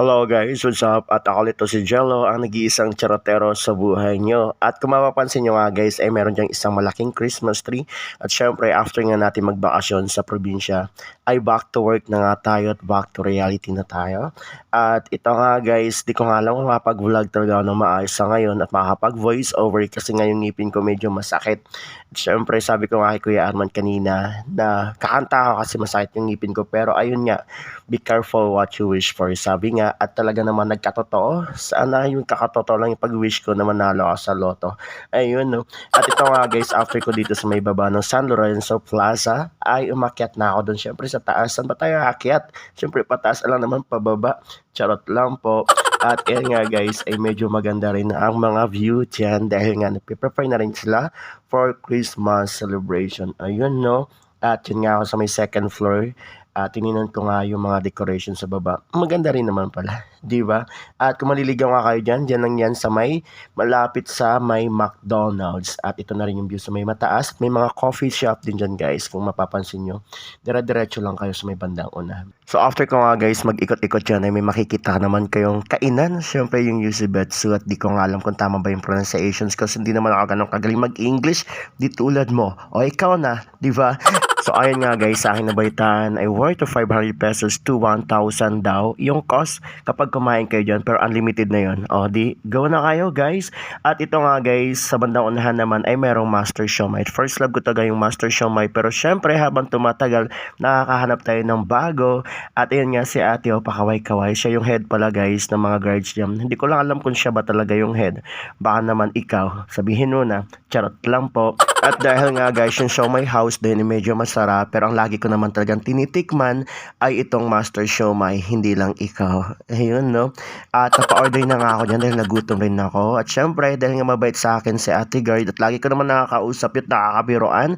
Hello guys, what's up? At ako ulit si Jello, ang nag-iisang charotero sa buhay nyo. At kung mapapansin nyo nga guys, ay meron diyang isang malaking Christmas tree. At syempre, after nga natin magbakasyon sa probinsya, ay back to work na nga tayo at back to reality na tayo. At ito nga guys, di ko nga alam kung makapag-vlog talaga ng maayos sa ngayon at makapag-voice over kasi nga ngipin ko medyo masakit. At syempre, sabi ko nga kay Kuya Arman kanina na kakanta ako kasi masakit yung ngipin ko. Pero ayun nga, be careful what you wish for. Sabi nga, at talaga naman nagkatotoo. Sana yung kakatotoo lang yung pag-wish ko na manalo ako sa loto. Ayun, no. At ito nga guys, after ko dito sa may baba ng San Lorenzo Plaza, ay umakyat na ako doon. Syempre sa taas, saan ba tayo akyat? Syempre pataas lang naman pababa. Charot lang po. At yan nga guys, ay medyo maganda rin ang mga view dyan dahil nga nagpe-prepare na rin sila for Christmas celebration. Ayun, no. At yun nga ako sa may second floor. At tininan ko nga yung mga decoration sa baba. Maganda rin naman pala, di ba? At kung maliligaw nga kayo dyan, dyan lang yan sa may malapit sa may McDonald's. At ito na rin yung view sa may mataas. May mga coffee shop din dyan guys, kung mapapansin nyo. Dire-diretso lang kayo sa may bandang una. So after ko nga guys, mag-ikot-ikot dyan, ay may makikita naman kayong kainan. Siyempre yung Yusibetsu at di ko nga alam kung tama ba yung pronunciations kasi hindi naman ako ganun kagaling mag-English. Di tulad mo. O ikaw na, di ba? So ayun nga guys, sa akin nabaitan ay worth of 500 pesos to 1,000 daw yung cost kapag kumain kayo dyan pero unlimited na yun. O di, go na kayo guys. At ito nga guys, sa bandang unahan naman ay merong Master Shomai. First love ko talaga yung Master Shomai pero syempre habang tumatagal nakakahanap tayo ng bago. At ayun nga si ate o pakaway-kaway. Siya yung head pala guys ng mga guards dyan. Hindi ko lang alam kung siya ba talaga yung head. Baka naman ikaw. Sabihin mo na, charot lang po. At dahil nga guys, yung Shomai House din medyo masarap pero ang lagi ko naman talagang tinitikman ay itong Master Shomai, hindi lang ikaw. Ayun no. At napa-order na nga ako dyan dahil nagutom rin ako. At syempre, dahil nga mabait sa akin si Ate Guard at lagi ko naman nakakausap yun, nakakabiroan,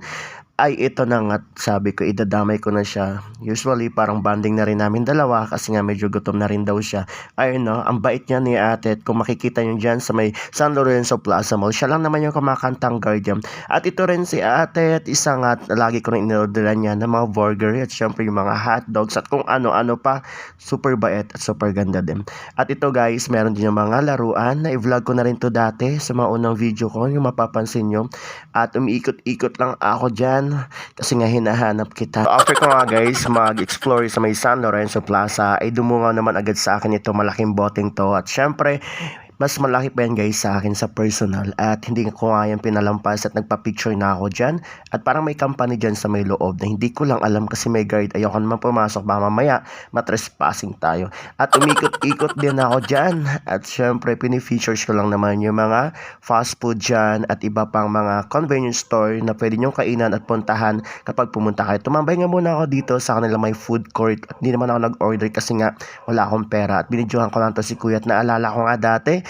ay ito na nga sabi ko idadamay ko na siya. Usually parang banding na rin namin dalawa kasi nga medyo gutom na rin daw siya. Ayun no ang bait niya ni ate at kung makikita niyo dyan sa may San Lorenzo Plaza Mall siya lang naman yung kumakantang guardian. At ito rin si ate at isa nga lagi ko rin inorderan niya ng mga burger at syempre yung mga hot dogs at kung ano-ano pa. Super bait at super ganda din. At ito guys meron din yung mga laruan. Na i-vlog ko na rin to dati sa mga unang video ko yung mapapansin nyo at umiikot-ikot lang ako dyan kasi nga hinahanap kita. After ko nga guys mag-explore sa may San Lorenzo Plaza ay dumungaw naman agad sa akin ito malaking boteng to at syempre mas malaki pa yan guys sa akin sa personal. At hindi ko nga yan pinalampas at nagpa-picture na ako dyan. At parang may company dyan sa may loob na hindi ko lang alam kasi may guard. Ayoko naman pumasok. Baka mamaya matrespassing tayo. At umikot-ikot din ako dyan. At syempre pinifeatures ko lang naman yung mga fast food dyan at iba pang mga convenience store na pwede nyong kainan at puntahan kapag pumunta kayo. Tumambay nga muna ako dito sa kanila may food court. At hindi naman ako nag-order kasi nga wala akong pera. At binidyohan ko lang to si kuya at naalala ko nga dati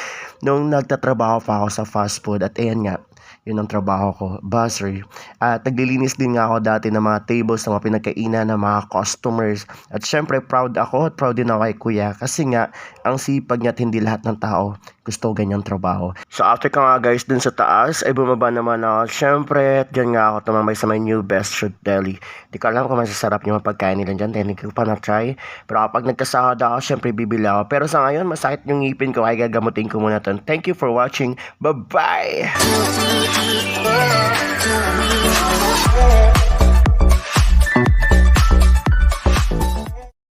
nung nagtatrabaho pa ako sa fast food at ayan nga yun ang trabaho ko, buzzer. At naglilinis din nga ako dati ng mga tables ng mga pinagkainan ng mga customers. At syempre proud ako at proud din ako kay kuya kasi nga ang sipag niya at hindi lahat ng tao gusto ganyang trabaho. So after ka nga guys dun sa taas ay bumaba naman ako. Syempre, dyan nga ako tumambay sa my new best shoot deli. Di ko alam kung masasarap yung pagkain nila dyan. Dahil hindi ko pa na-try. Pero kapag nagkasahod ako, syempre bibili ako. Pero sa ngayon, masakit yung ngipin ko. Ay gagamutin ko muna to. Thank you for watching. Bye-bye! Oh, oh, me.